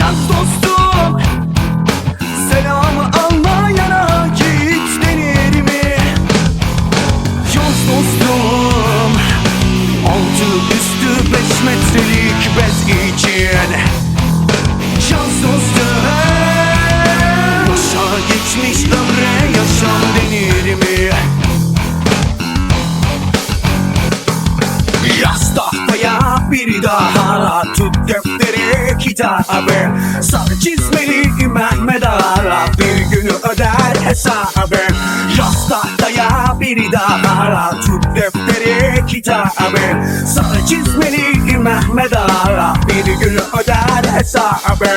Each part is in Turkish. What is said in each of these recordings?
yaz dostum Selamı anlayana hiç denir mi? Yaz dostum Altı üstü beş metrelik bez için Yaz dostum Yaşa geçmiş ömre yaşam denir mi? Yaz tahtaya bir daha tut gökte kitabı Sarı çizmeli Mehmet Ara Bir günü öder hesabı. Yaz tahtaya biri daha Tut defteri kitabı. Sarı çizmeli Mehmet Ara Bir günü öder hesabı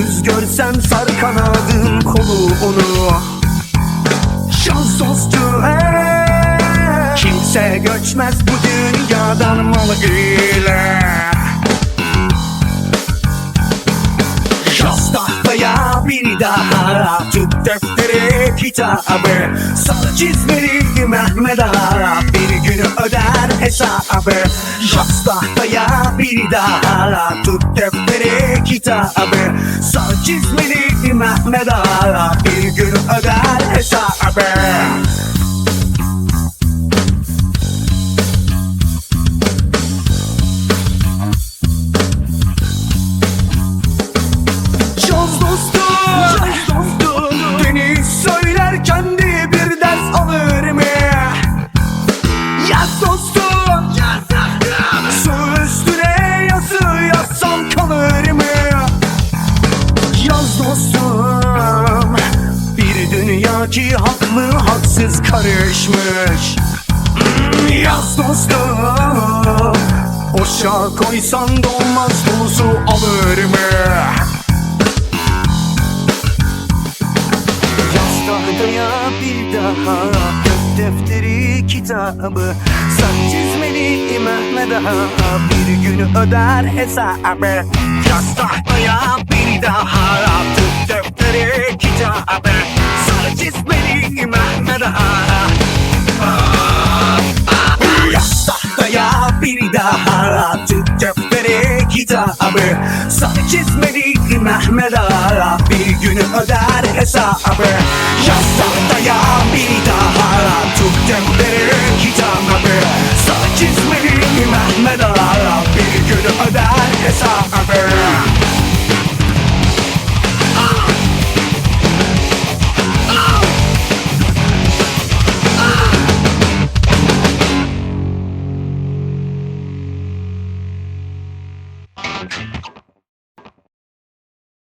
Öksüz görsen sar kanadın kolu onu. Şans dostum hey. Kimse göçmez bu dünyadan mal ile Yaz tahtaya bir daha Tut defteri kitabı. Sarı çizmeli Mehmet Ağa Bir günü öder hesabı. Yaz tahtaya bir daha Tut defteri kitabı Sarı çizmeli Mehmet Ağa Bir günü öder hesabı Yaz dostum, yaz dostum Beni söylerken dünya ki haklı haksız karışmış. Hmm, Yaz dostum Boşa koysan dolmaz dolusu alır mı? Yaz tahtaya bir daha Gök defteri kitabı. Saç çizmeli Mehmet Ağa Bir günü öder hesabı. Yaz tahtaya bir daha Gök defteri kitabı daha Tut defteri kitabı Sarı çizmeli Mehmet Ağa Bir günü öder hesabı. Tahtaya